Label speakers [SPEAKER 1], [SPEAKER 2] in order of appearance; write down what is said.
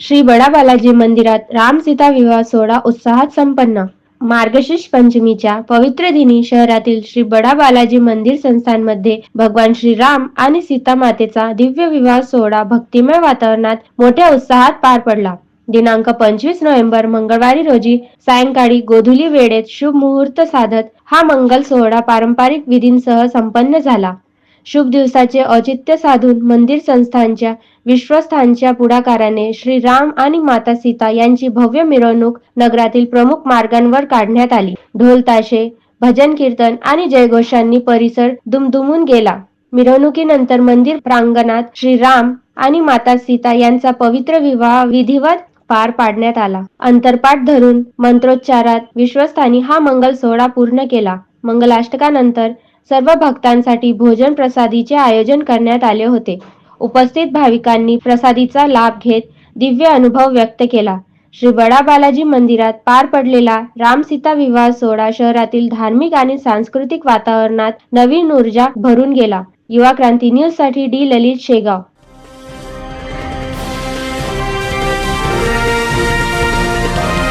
[SPEAKER 1] श्री बडा बालाजी मंदिरात राम सीता विवाह सोहळा उत्साहात संपन्न. मार्गशीर्ष पंचमीच्या पवित्र दिनी शहरातील श्री बडा बालाजी मंदिर संस्थानमध्ये भगवान श्रीराम आणि सीता मातेचा दिव्य विवाह सोहळा भक्तिमय वातावरणात मोठ्या उत्साहात पार पडला. दिनांक पंचवीस नोव्हेंबर मंगळवारी रोजी सायंकाळी गोधुली वेळेत शुभ मुहूर्त साधत हा मंगल सोहळा पारंपरिक विधींसह संपन्न झाला. शुभ दिवसाचे औचित्य साधून मंदिर संस्थांच्या विश्वस्थांच्या पुढाकाराने श्री राम आणि माता सीता यांची भव्य मिरवणूक नगरातील प्रमुख मार्गांवर काढण्यात आली. ढोल ताशे भजन कीर्तन आणि जयघोषांनी परिसर दुमदुमून गेला. मिरवणुकीनंतर मंदिर प्रांगणात श्री राम आणि माता सीता यांचा पवित्र विवाह विधिवत पार पाडण्यात आला. अंतरपाठ धरून मंत्रोच्चारात विश्वस्थानी हा मंगल सोहळा पूर्ण केला. मंगलाष्टकानंतर सर्व भक्तांसाठी भोजन प्रसादीचे आयोजन करण्यात आले होते. उपस्थित भाविकांनी प्रसादीचा लाभ घेत दिव्य अनुभव व्यक्त केला. श्री बडा बालाजी मंदिरात पार पडलेला राम सीता विवाह सोहळा शहरातील धार्मिक आणि सांस्कृतिक वातावरणात नवीन ऊर्जा भरून गेला. युवा क्रांती न्यूजसाठी डी ललित शेगाव.